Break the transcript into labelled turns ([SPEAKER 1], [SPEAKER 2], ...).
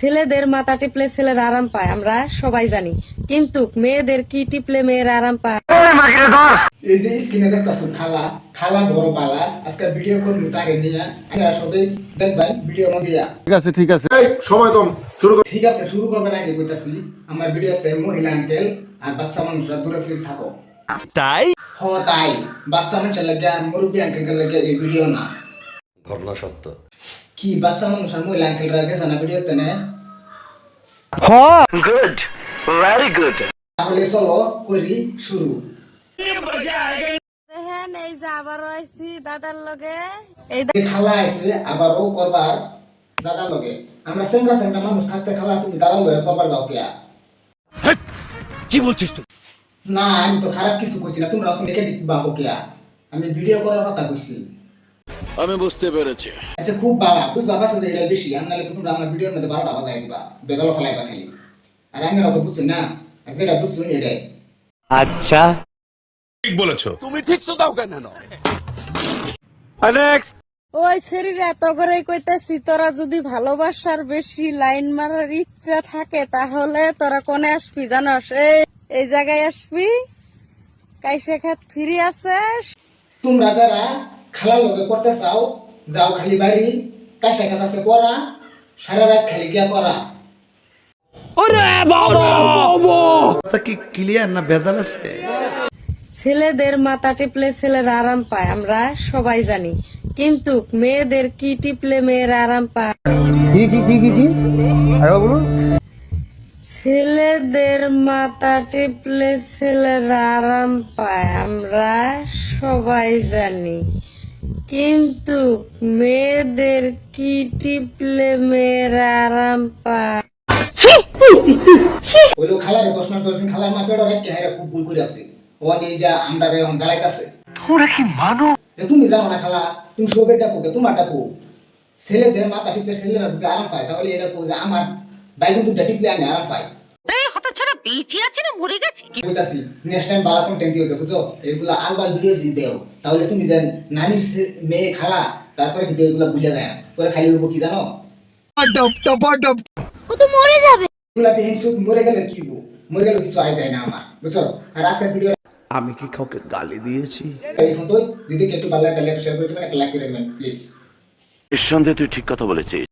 [SPEAKER 1] ছেলেদের মাথা টিপলে ছেলের আরাম পায় আমরা সবাই জানি। কিন্তু মেয়েদের কি টিপলে মেয়ের আরাম পায়?
[SPEAKER 2] এই যে স্ক্রিনে দেখতেছো খালা খালা বড় পালা আজকে ভিডিও করব তারে নিয়ে। সবাই দেখবেন ভিডিও মধ্যে
[SPEAKER 3] ঠিক আছে ঠিক আছে।
[SPEAKER 4] সময় কম শুরু কর।
[SPEAKER 2] ঠিক আছে শুরু করবার আগে কইতাছি আমার ভিডিওতে মহিলা আঙ্কেল আর বাচ্চা মানুষরা দূরে ফিরে থাকো।
[SPEAKER 3] তাই?
[SPEAKER 2] হ তাই। বাচ্চা মানুষের লাগে আর মুরব্বী আঙ্কেলের লাগে এই ভিডিও না।
[SPEAKER 5] ঘটনা সত্য।
[SPEAKER 2] কি বাচ্চা মানুষ আর মহিলা আঙ্কেলরা গেছে না ভিডিওতে নে? তাহলে চলো করি শুরু।
[SPEAKER 1] দেখেন এই যে আবার আইছি দাদার লগে। এই
[SPEAKER 2] খালা আছে আবারও করবার দাদা লগে। আমরা সেংরা সেংরা মানুষ থাকতে খালা তুমি দাদা লগে করবার যাও কিয়া
[SPEAKER 3] কি বলছিস তুই?
[SPEAKER 2] না আমি তো খারাপ কিছু কইছি না তোমরা তো নেগেটিভ ভাবো কিয়া আমি ভিডিও করার কথা কইছি।
[SPEAKER 3] আমি বুঝতে পেরেছি।
[SPEAKER 2] আচ্ছা খুব বালা বুঝবা পাশে এটা বেশি আর নাহলে তোমরা আমার ভিডিওর মধ্যে বারোটা বাজাই দিবা বেগালো ফেলাইবা খালি আর আমি তো বুঝছ না? যেটা বুঝছ এটাই।
[SPEAKER 4] ঠিক বলেছ।
[SPEAKER 3] তুমি ঠিক তো দাও কেন?
[SPEAKER 1] ওই শরীর এত করে কইতেছি তোরা যদি ভালোবাসার বেশি লাইন মারার ইচ্ছা থাকে তাহলে তোরা কোনে আসবি জানস? এই এই জায়গায় আসবি কাইসে খাত ফিরি আছে
[SPEAKER 2] তোমরা যারা খালা লগে করতে চাও যাও খালি বাড়ি কাছে কাছে পড়া সারা রাত খালি গিয়া করা
[SPEAKER 5] কি ক্লিয়ার না ভেজাল আছে?
[SPEAKER 1] ছেলেদের মাথা টিপলে ছেলের আরাম পায় আমরা সবাই জানি। কিন্তু মেয়েদের কি টিপলে মেয়ের আরাম পায়? ছেলেদের মাথা টিপলে ছেলের আরাম পায় আমরা সবাই জানি। কিন্তু মেয়েদের কি টিপলে মেয়ের আরাম পায়।
[SPEAKER 2] ওইলো খালারে দশ মাস দশ দিন খালার মা পেড়ো রেখে হেরা খুব ভুল করে আছে। ও নিয়ে যা আমরা রে এখন জ্বালাইতাছে। তোমরা কি মানো? তুমি জানো না খালা তুমি সবে ডাকো কে তোমার ডাকো ছেলেদের মাথা টিপলে ছেলেরা যদি আরাম পায় তাহলে এটা কো যে আমার বাইগুন দুটা টিপলে আমি আরাম পাই। বলতাছি নেক্সট টাইম বালা কন্টেন্ট দিও বুঝছ? এগুলা আলবাল ভিডিও যদি দেও তাহলে তুমি যে নানির মেয়ে খালা তারপরে কিন্তু এগুলা বুঝে যায় পরে খালি হইব কি জানো? এগুলা বেহিন চুপ মরে গেলে কি হইবো? মরে গেলে কিছু আয় যায় না আমার বুঝছ? আর আজকের ভিডিও
[SPEAKER 5] আমি কি কাউকে গালি দিয়েছি?
[SPEAKER 2] এই ফোন তো যদি একটু ভালো লাগে শেয়ার করে দিবেন একটা লাইক করে দিবেন প্লিজ
[SPEAKER 6] নিঃসন্দেহে তুই ঠিক কথা বলেছিস।